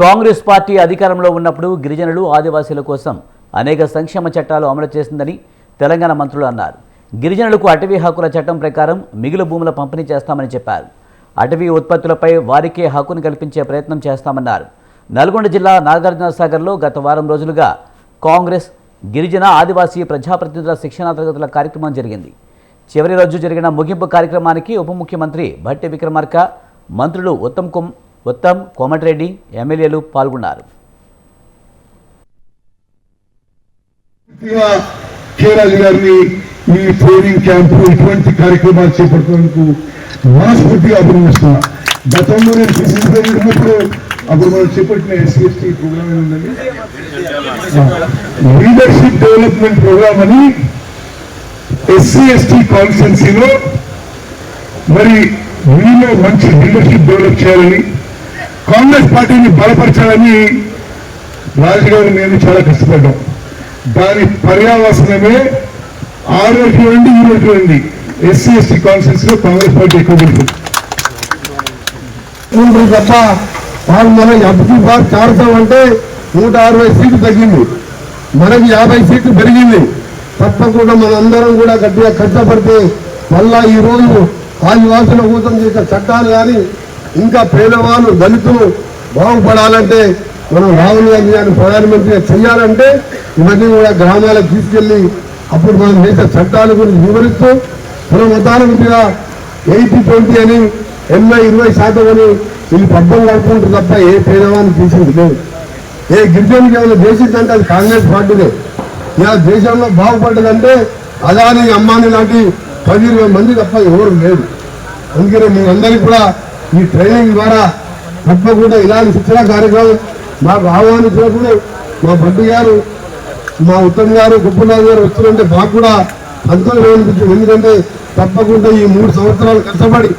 Congress party అధికారంలో ఉన్నప్పుడు గిరిజనులు ఆదివాసీల కోసం అనేక సంక్షేమ చట్టాలు అమలు చేసిందని తెలంగాణ మంత్రులు అన్నారు. గిరిజనులకు అటవీ హక్కుల చట్టం ప్రకారం మిగులు భూముల పంపిణీ చేస్తామని చెప్పారు. అటవీ ఉత్పత్తులపై వారికే హక్కును కల్పించే ప్రయత్నం చేస్తామన్నారు. నల్గొండ జిల్లా నాగార్జున సాగర్లో గత వారం రోజులుగా కాంగ్రెస్ గిరిజన ఆదివాసీ ప్రజాప్రతినిధుల శిక్షణా తరగతుల కార్యక్రమం జరిగింది. చివరి రోజు జరిగిన ముగింపు కార్యక్రమానికి ఉప ముఖ్యమంత్రి భట్టి విక్రమార్క మంత్రులు ఉత్తమ్ కుమ్ ఉత్తమ్ కోమటిరెడ్డి ఎమ్మెల్యేలు పాల్గొన్నారు. పూర్తిగా కేరాజు గారిని ఈ ట్రైనింగ్ క్యాంపు ఇటువంటి కార్యక్రమాలు చేపడుతున్నందుకు మనస్ఫూర్తిగా అభినందిస్తున్నా గతంలో నేను ప్రసిద్ధినప్పుడు అప్పుడు మనం చేపట్టిన ఎస్సీఎస్టీ ప్రోగ్రామ్ ఏముందండి లీడర్షిప్ డెవలప్మెంట్ ప్రోగ్రామ్ అని ఎస్సీ ఎస్టీ కాన్స్టెన్సీలో మరి మీలో మంచి లీడర్షిప్ డెవలప్ చేయాలని కాంగ్రెస్ పార్టీని బలపరచాలని రాజుగారు నేను చాలా కష్టపడ్డాం. దాని పర్యావసనమే ఆ రోజు నుండి ఈ రోజు నుండి ఎస్సీ ఎస్టీ కాన్ఫరెన్స్లో కాంగ్రెస్ పార్టీ ఎక్కువ గెలుపుంది ఉంటుంది తప్ప వాళ్ళు మనం అబ్దు బార్ చారుతామంటే నూట అరవై సీట్లు తగ్గింది. మనకి యాభై సీట్లు పెరిగింది. తప్పకుండా మనందరం కూడా గట్టిగా కష్టపడితే మళ్ళా ఈ రోజు ఆదివాసుల కోసం చేసిన చట్టాలు కానీ ఇంకా పేదవాళ్ళు దళితులు బాగుపడాలంటే మనం రాహుల్ గాంధీ గారిని ప్రధానమంత్రిగా చేయాలంటే ఇవన్నీ కూడా గ్రామాలకు తీసుకెళ్ళి అప్పుడు మనం చేసే చట్టాల గురించి వివరిస్తూ మన ప్రధానమంత్రిగా ఎయిటీ ట్వంటీ అని ఎనభై ఇరవై శాతం అని వీళ్ళు పబ్బం కడుపుకుంటారు తప్ప ఏ పేదవాన్ని తీసింది లేదు. ఏ గిరిజనుకి ఏమైనా చేసిందంటే అది కాంగ్రెస్ పార్టీనే. ఇలా దేశంలో బాగుపడ్డదంటే అదాని అమ్మాని లాంటి పది ఇరవై మంది తప్ప ఎవరు లేదు అందుకనే మీరందరికీ కూడా ఈ ట్రైనింగ్ ద్వారా తప్పకుండా ఇలాంటి శిక్షణ కార్యక్రమాలు మాకు ఆహ్వానించినప్పుడు మా బండి గారు మా ఉత్తమ్ గారు గుప్పనాథ్ గారు వస్తుందంటే మాకు కూడా సంతోషం అనిపించింది. ఎందుకంటే తప్పకుండా ఈ మూడు సంవత్సరాలు కష్టపడి